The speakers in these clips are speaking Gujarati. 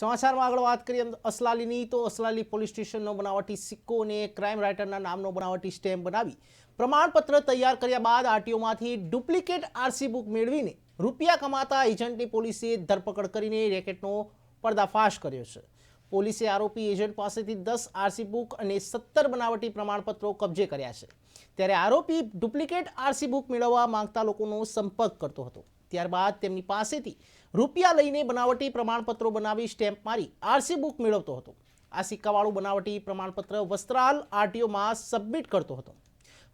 સમાચારમાં આગળ વાત કરીએ અસલાલીની, તો અસલાલી પોલીસ સ્ટેશનનો બનાવટી સિક્કો અને ક્રાઇમ રાઇટરના નામનો બનાવટી સ્ટેમ્પ બનાવી પ્રમાણપત્ર તૈયાર કર્યા બાદ આરટીઓમાંથી ડુપ્લિકેટ આરસી બુક મેળવીને રૂપિયા કમાતા એજન્ટની પોલીસે ધરપકડ કરીને રેકેટનો પર્દાફાશ કર્યો છે. પોલીસે આરોપી એજન્ટ પાસેથી દસ આરસી બુક અને સત્તર બનાવટી પ્રમાણપત્રો કબજે કર્યા છે. ત્યારે આરોપી ડુપ્લિકેટ આરસી બુક મેળવવા માંગતા લોકોનો સંપર્ક કરતો હતો. ત્યારબાદ તેમની પાસેથી રૂપિયા લઈને બનાવટી પ્રમાણપત્રો બનાવી સ્ટેમ્પ મારી આરસી બુક મેળવતો હતો. આ સિક્કાવાળું બનાવટી પ્રમાણપત્ર વસ્ત્રાલ આરટીઓમાં સબમિટ કરતો હતો.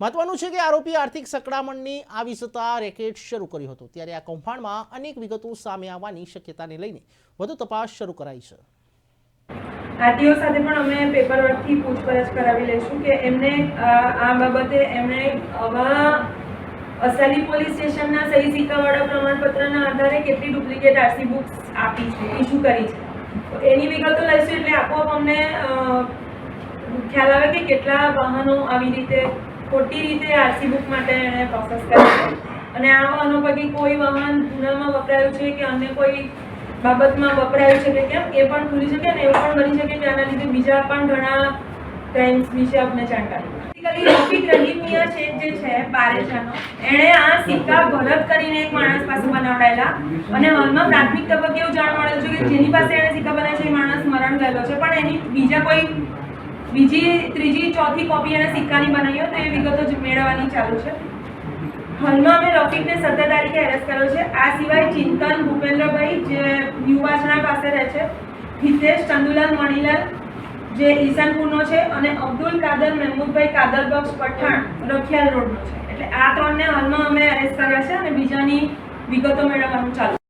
મહત્વનું છે કે આરોપી આર્થિક સંકળામણની આવી જતા રેકેટ શરૂ કર્યું હતું. ત્યારે આ કૌભાંડમાં અનેક વિગતો સામે આવવાની શક્યતાને લઈને વધુ તપાસ શરૂ કરાઈ છે. આરટીઓ સાથે પણ અમે પેપર વર્કથી પૂછપરછ કરાવી લઈશું કે એમને આ બાબતે એમણે આવા અસાલી પોલીસ સ્ટેશનના સહી સિક્કાવાળા પ્રમાણપત્રના આધારે કેટલી ડુપ્લિકેટ આરસી બુક્સ આપી છે ઇસ્યુ કરી છે. એની વિગતો લઈશું એટલે આપોઆપ અમને ખ્યાલ આવે કે કેટલા વાહનો આવી રીતે, ખોટી રીતે આરસી બુક માટે એણે પ્રોસેસ કરી છે. અને આ વાહનો પૈકી કોઈ વાહન ગુનામાં વપરાયું છે કે અન્ય કોઈ બાબતમાં વપરાયું છે કે કેમ? એ પણ ખુલી શકે અને એવું પણ બની શકે કે આના લીધે બીજા પણ ઘણા ક્રાઇમ્સ વિશે આપણે જાણકારી આ સિક્કા ભરત કરીને એક માણસ પાસે બનાવડાયેલા અને હાલમાં પ્રાથમિક તબક્કે એવું જાણવા મળેલું છે કે જેની પાસે એણે સિક્કા બનાવ્યા છે એ માણસ મરણ ગયેલો છે. પણ એની બીજા કોઈ, બીજી, ત્રીજી, ચોથી કોપી એણે સિક્કાની બનાવી હોય તો એ વિગતો મેળવવાની ચાલુ છે. હાલમાં અમે રફીકને સત્તર તારીખે એરેસ્ટ કર્યો છે. આ સિવાય ચિંતન ભૂપેન્દ્રભાઈ જે યુવાસણા પાસે રહે છે, હિતેશ, ચંદુલાલ, મણીલાલ, જે ઈશાનપુરનો છે અને અબ્દુલ કાદર, મહેમૂદભાઈ કાદર બક્ષ પઠાણ રખિયાલ રોડનો છે. એટલે આ ત્રણને હાલમાં અમે એરેસ્ટ કર્યા છે અને બીજાની વિગતો મેળવવાનું ચાલુ